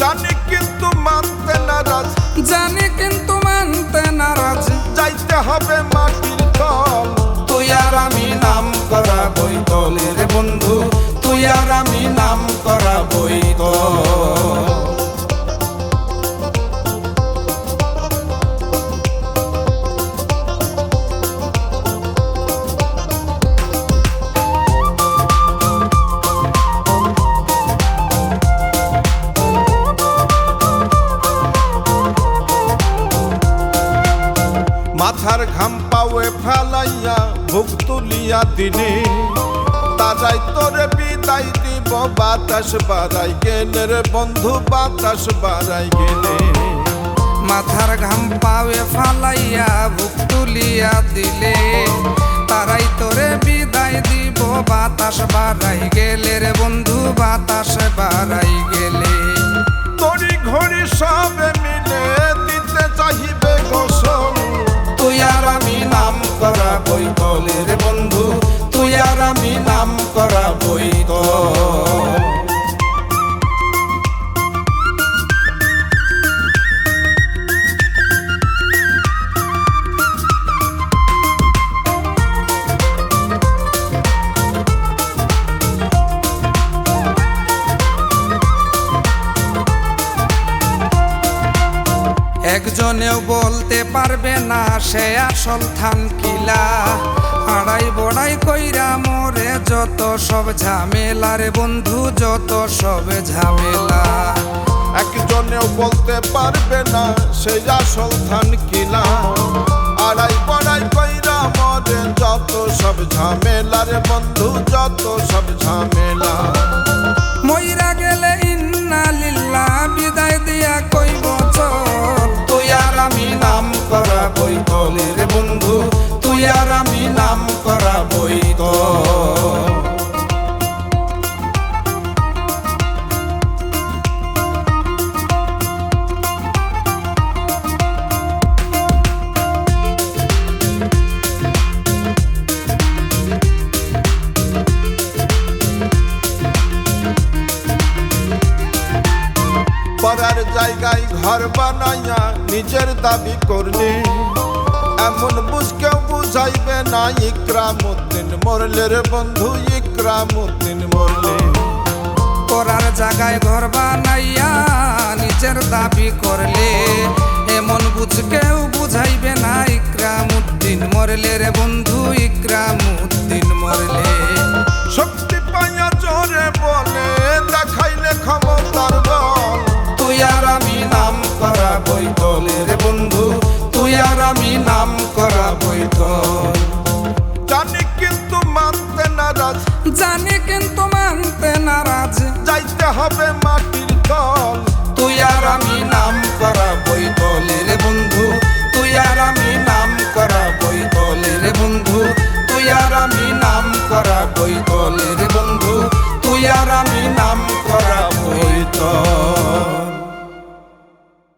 জানি কিন্তু মানতে নারাজ। জানি কিন্তু মানতে নারাজ। যাইতে হবে মাটির তল তুই আর আমি নাম করা বন্ধু। তুই আর আমি নাম করা বৈতল মাথার ঘাম পাওয়ে ফেলাইয়া ভুক তুলিয়া দিনে। তারাই তোরে বিদায় দিব, বাতাস বাড়াই গেলে রে বন্ধু, বাতাস বাড়াই গেলে। মাথার ঘাম পাবে ফালাইয়া বুক তুলিয়া দিলে। তারাই তোরে বিদায় দিব, বাতাস বাড়াই গেলে রে বন্ধু, বাতাস বাড়াই একজনেও বলতে পারবে না, সে আসল থান কিলা আড়াই বড়াই কইরা মোরে যত সব ঝামেলা রে বন্ধু, যত সব ঝামেলা। একজনেও বলতে পারবে না সেই আসল ধান কিনা আড়াই বড়াই কইরা মরে যত সব ঝামেলা রে বন্ধু, যত সব ঝামেলা। পরার জায়গায় ঘর বানাইয়া নিজের দাবি করলে, এমন বুঝ কেউ বুঝাইবে না, ইকরামুদ্দিন মরলে রে বন্ধু ইকরামুদ্দিন মরলে। করার জায়গায় ঘর বানাইয়া নিজের দাবি করলে, এমন বুঝ কেউ বুঝাইবে না ইকরাম উদ্দিন মরলে রে বন্ধু ইকরাম উদ্দিন মরলে। করা বৈতলের বন্ধু তুই আর আমি নাম করা বৈতল জানি কিন্তু মানতে নারাজ। জানি কিন্তু মানতে নারাজ। যাইতে হবে মাটির তল। তুই আর আমি নাম